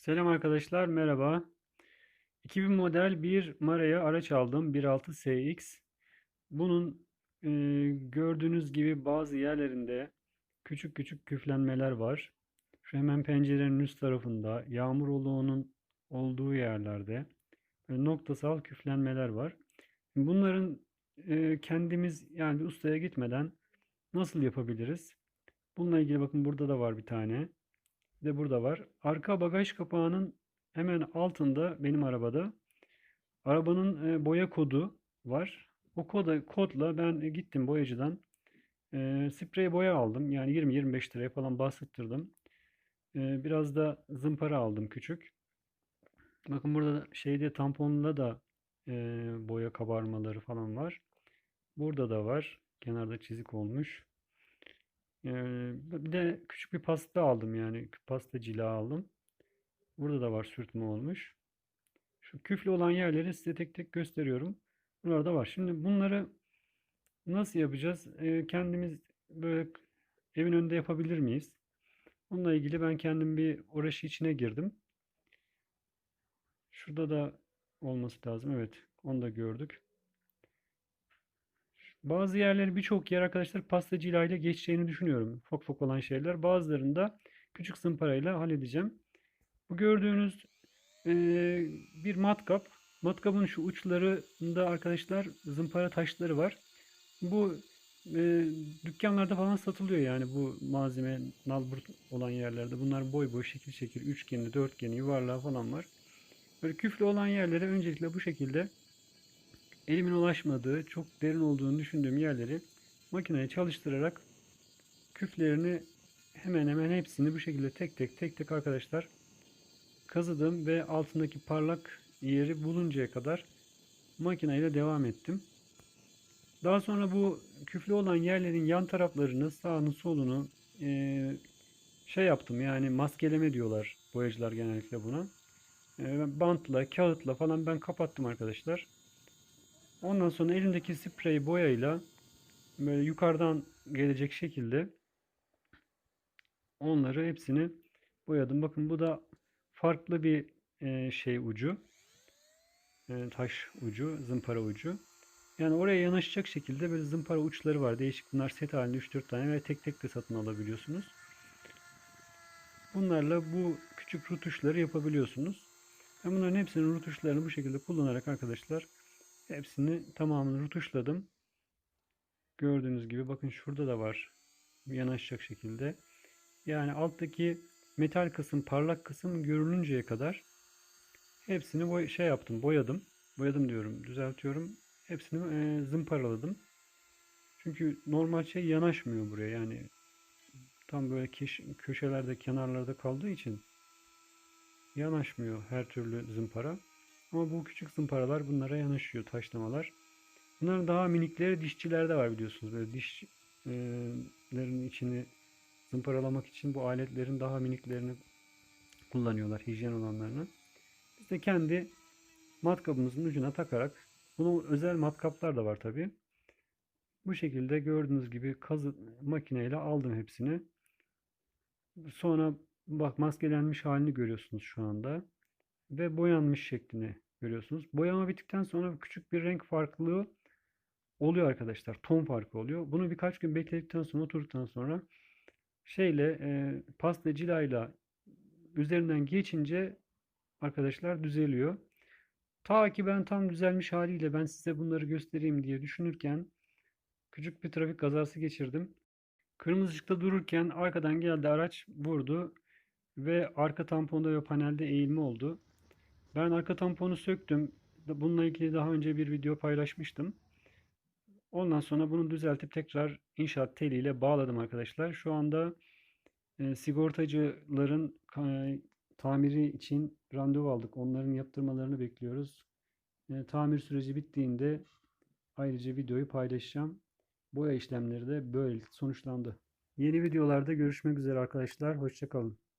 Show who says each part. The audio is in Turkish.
Speaker 1: Selam arkadaşlar, merhaba. 2000 model bir Mara'ya araç aldım. 1.6 SX. Bunun e, gördüğünüz gibi bazı yerlerinde küçük küçük küflenmeler var. Şu hemen pencerenin üst tarafında, yağmur oluğunun olduğu yerlerde böyle noktasal küflenmeler var. Bunların e, kendimiz yani ustaya gitmeden nasıl yapabiliriz? Bununla ilgili bakın burada da var bir tane. De burada var. Arka bagaj kapağının hemen altında benim arabada arabanın e, boya kodu var. O koda, kodla ben e, gittim boyacıdan e, sprey boya aldım. Yani 20-25 liraya falan bastırdım. E, biraz da zımpara aldım küçük. Bakın burada şeyde tamponda da e, boya kabarmaları falan var. Burada da var. Kenarda çizik olmuş. Bir de küçük bir pasta aldım yani pasta cila aldım. Burada da var sürtme olmuş. Şu küflü olan yerleri size tek tek gösteriyorum. Burada var. Şimdi bunları nasıl yapacağız? Kendimiz böyle evin önünde yapabilir miyiz? Bununla ilgili ben kendim bir uğraşı içine girdim. Şurada da olması lazım. Evet, onu da gördük. Bazı yerleri birçok yer arkadaşlar pastacıyla ile geçeceğini düşünüyorum. Fok fok olan şeyler. Bazılarında küçük zımparayla halledeceğim. Bu gördüğünüz e, bir matkap. Matkapın şu uçlarında arkadaşlar zımpara taşları var. Bu e, dükkanlarda falan satılıyor yani bu malzeme nalbur olan yerlerde. Bunlar boy boy şekil şekil üçgeni, dörtgeni, yuvarlağı falan var. Böyle küflü olan yerlere öncelikle bu şekilde elimin ulaşmadığı, çok derin olduğunu düşündüğüm yerleri makineye çalıştırarak küflerini hemen hemen hepsini bu şekilde tek tek tek tek arkadaşlar kazıdım ve altındaki parlak yeri buluncaya kadar makineyle devam ettim. Daha sonra bu küflü olan yerlerin yan taraflarını, sağını, solunu e, şey yaptım yani maskeleme diyorlar boyacılar genellikle buna. E, bantla, kağıtla falan ben kapattım arkadaşlar. Ondan sonra elimdeki sprey boyayla böyle yukarıdan gelecek şekilde onları hepsini boyadım. Bakın bu da farklı bir e, şey ucu. E, taş ucu, zımpara ucu. Yani oraya yanaşacak şekilde böyle zımpara uçları var. Değişik bunlar set halinde 3-4 tane ve tek tek de satın alabiliyorsunuz. Bunlarla bu küçük rutuşları yapabiliyorsunuz. Ben bunların hepsinin rutuşlarını bu şekilde kullanarak arkadaşlar Hepsini tamamını rutuşladım. Gördüğünüz gibi bakın şurada da var. Yanaşacak şekilde. Yani alttaki metal kısım, parlak kısım görününceye kadar hepsini boy şey yaptım, boyadım. Boyadım diyorum, düzeltiyorum. Hepsini e, zımparaladım. Çünkü normal şey yanaşmıyor buraya. Yani tam böyle köşelerde, kenarlarda kaldığı için yanaşmıyor her türlü zımpara. Ama bu küçük zımparalar bunlara yanaşıyor taşlamalar. Bunların daha minikleri dişçilerde var biliyorsunuz. Böyle dişlerin içini zımparalamak için bu aletlerin daha miniklerini kullanıyorlar. Hijyen olanlarını. Biz de kendi matkabımızın ucuna takarak bunun özel matkaplar da var tabi. Bu şekilde gördüğünüz gibi kazı makineyle aldım hepsini. Sonra bak maskelenmiş halini görüyorsunuz şu anda ve boyanmış şeklini görüyorsunuz. Boyama bittikten sonra küçük bir renk farklılığı oluyor arkadaşlar. Ton farkı oluyor. Bunu birkaç gün bekledikten sonra oturduktan sonra şeyle e, pasta cilayla üzerinden geçince arkadaşlar düzeliyor. Ta ki ben tam düzelmiş haliyle ben size bunları göstereyim diye düşünürken küçük bir trafik kazası geçirdim. Kırmızı ışıkta dururken arkadan geldi araç vurdu ve arka tamponda ve panelde eğilme oldu. Ben arka tamponu söktüm. Bununla ilgili daha önce bir video paylaşmıştım. Ondan sonra bunu düzeltip tekrar inşaat teliyle bağladım arkadaşlar. Şu anda e, sigortacıların e, tamiri için randevu aldık. Onların yaptırmalarını bekliyoruz. E, tamir süreci bittiğinde ayrıca videoyu paylaşacağım. Boya işlemleri de böyle sonuçlandı. Yeni videolarda görüşmek üzere arkadaşlar. Hoşçakalın.